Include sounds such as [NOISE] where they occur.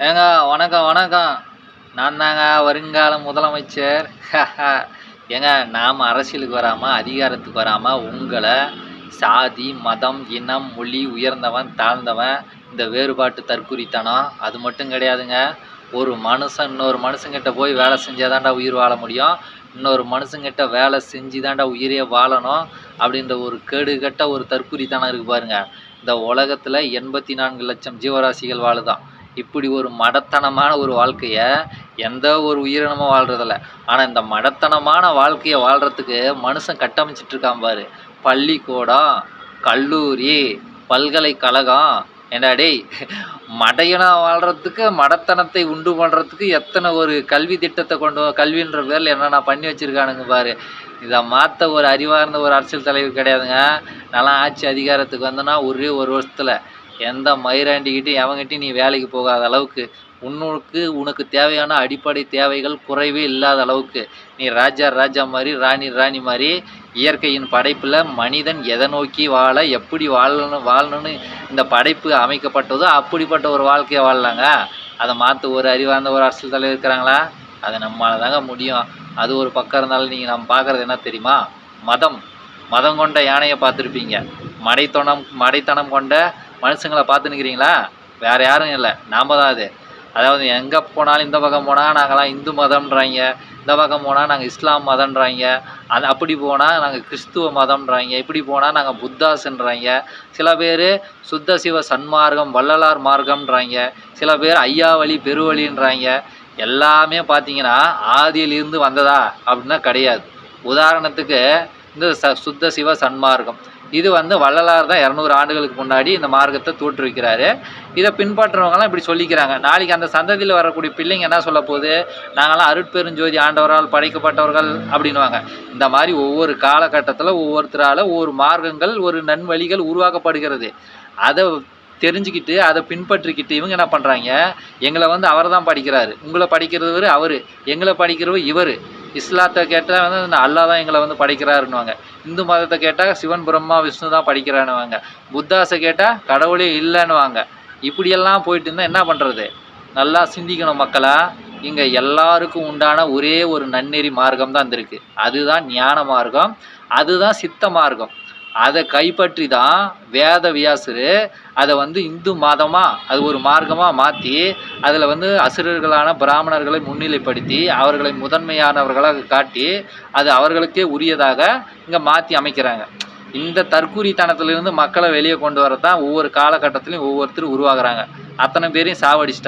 ஏங்க வணக்கம் வணக்கம். நான் தாங்க வருங்கால முதலமைச்சர். [LAUGHS] ஏங்க நாம் அரசியலுக்கு வராமல் அதிகாரத்துக்கு வராமல் உங்களை சாதி மதம் இனம் மொழி உயர்ந்தவன் தாழ்ந்தவன் இந்த வேறுபாட்டு தற்குறித்தனம் அது மட்டும் கிடையாதுங்க. ஒரு மனுஷன் இன்னொரு மனுஷங்கிட்ட போய் வேலை செஞ்சால் தான்டா உயிர் வாழ முடியும். இன்னொரு மனுஷங்கிட்ட வேலை செஞ்சு தான்டா உயிரே வாழணும் அப்படின்ற ஒரு கேடுகட்ட ஒரு தற்குறித்தனம் இருக்குது பாருங்க. இந்த உலகத்தில் எண்பத்தி நான்கு லட்சம் ஜீவராசிகள் வாழுதான். இப்படி ஒரு மடத்தனமான ஒரு வாழ்க்கையை எந்த ஒரு உயிரினமும் வாழ்கிறதில்ல ஆனால் இந்த மடத்தனமான வாழ்க்கையை வாழ்கிறதுக்கு மனுஷன் கட்டமைச்சிட்டு இருக்கான் பாரு. பள்ளிக்கூடம் கல்லூரி பல்கலைக்கழகம் ஏண்டா டேய் மடையனா வாழ்கிறதுக்கு மடத்தனத்தை உண்டு பண்ணுறதுக்கு எத்தனை ஒரு கல்வி திட்டத்தை கொண்டு கல்வின்ற பேரில் என்னென்ன பண்ணி வச்சுருக்கானுங்க பாரு. இதை மாற்ற ஒரு அறிவார்ந்த ஒரு அரசியல் தலைவர் கிடையாதுங்க. நல்லா ஆட்சி அதிகாரத்துக்கு வந்தோன்னா ஒரே ஒரு வருஷத்தில் எந்த மயிராண்டிக்கிட்டையும் எவங்கிட்டையும் நீ வேலைக்கு போகாத அளவுக்கு உன்னுக்கு உனக்கு தேவையான அடிப்படை தேவைகள் குறைவே இல்லாத அளவுக்கு நீ ராஜா ராஜா மாதிரி ராணி ராணி மாதிரி இயற்கையின் படைப்பில் மனிதன் எதை நோக்கி வாழ எப்படி வாழணும் வாழணும்னு இந்த படைப்பு அமைக்கப்பட்டதோ அப்படிப்பட்ட ஒரு வாழ்க்கையை வாழலாங்க. அதை மாற்ற ஒரு அறிவார்ந்த ஒரு அரசியல் தலைவர் இருக்கிறாங்களா? அதை நம்மளால தாங்க முடியும். அது ஒரு பக்கம் இருந்தாலும் நீங்கள் நம்ம பார்க்குறது என்ன தெரியுமா? மதம். மதம் கொண்ட யானையை பார்த்துருப்பீங்க. மடைத்தனம் மடைத்தனம் கொண்ட மனுஷங்களை பார்த்துன்னுக்கிறீங்களா வேறு யாரும் இல்லை. நாம தான் அது. அதாவது எங்கே போனாலும் இந்த பக்கம் போனால் நாங்களாம் இந்து மதம்ன்றாங்க. இந்த பக்கம் போனால் நாங்கள் இஸ்லாம் மதம்ன்றாங்க. அது அப்படி போனால் நாங்கள் கிறிஸ்துவ மதம்ன்றாங்க. இப்படி போனால் நாங்கள் புத்தாஸ்ன்றாங்க. சில பேர் சுத்த சிவ சன்மார்க்கம் வள்ளலார் மார்க்கம்ன்றாங்க. சில பேர் ஐயாவழி பெருவழின்றாங்க எல்லாமே பார்த்தீங்கன்னா ஆதியிலிருந்து வந்ததா? அப்படின்னா கிடையாது. உதாரணத்துக்கு இந்த ச சுத்த சிவ சன்மார்க்கம். இது வந்து வள்ளலார் தான் இரநூறு ஆண்டுகளுக்கு முன்னாடி இந்த மார்க்கத்தை தோற்றுவிக்கிறாரு. இதை பின்பற்றுறவங்கலாம் இப்படி சொல்லிக்கிறாங்க. நாளைக்கு அந்த சந்ததியில் வரக்கூடிய பிள்ளைங்க என்ன சொல்ல போகுது? நாங்களாம் அருட்பெருஞ்சோதி ஆண்டவரால் படைக்கப்பட்டவர்கள் அப்படின்னுவாங்க. இந்த மாதிரி ஒவ்வொரு காலகட்டத்தில் ஒவ்வொருத்தரால் ஒவ்வொரு மார்க்கங்கள் ஒரு நன்வழிகள் உருவாக்கப்படுகிறது. அதை தெரிஞ்சுக்கிட்டு அதை பின்பற்றிக்கிட்டு இவங்க என்ன பண்ணுறாங்க எங்களை வந்து அவர் தான் படிக்கிறாரு. உங்களை படிக்கிறவர் அவர். எங்களை படிக்கிறவர் இவர். இஸ்லாத்தை கேட்டால் வந்து இந்த அல்லாஹ் தான் எங்களை வந்து படிக்கிறாருன்னுவாங்க. இந்து மதத்தை கேட்டால் சிவன் பிரம்மா விஷ்ணு தான் படிக்கிறான்னுவாங்க. புத்தாஸை கேட்டால் கடவுளே இல்லைன்னுவாங்க. இப்படியெல்லாம் போயிட்டு இருந்தால் என்ன பண்ணுறது நல்லா சிந்திக்கணும் மக்களா. இங்கே எல்லாருக்கும் உண்டான ஒரே ஒரு நன்னெறி மார்க்கம் தான் இருந்திருக்கு அதுதான் ஞான மார்க்கம். அதுதான் சித்த மார்க்கம். அதை கைப்பற்றி தான் வேத வியாசர் அதை வந்து இந்து மதமாக அது ஒரு மார்க்கமாக மாற்றி அதில் வந்து அசுரர்களான பிராமணர்களை முன்னிலைப்படுத்தி அவர்களை முதன்மையானவர்களாக காட்டி அது அவர்களுக்கே உரியதாக இங்கே மாற்றி அமைக்கிறாங்க. இந்த தற்கூரித்தனத்திலிருந்து மக்களை வெளியே கொண்டு வரதான் ஒவ்வொரு காலகட்டத்திலையும் ஒவ்வொருத்தரும் உருவாகிறாங்க. அத்தனை பேரையும் சாவடிச்சிட்டாங்க.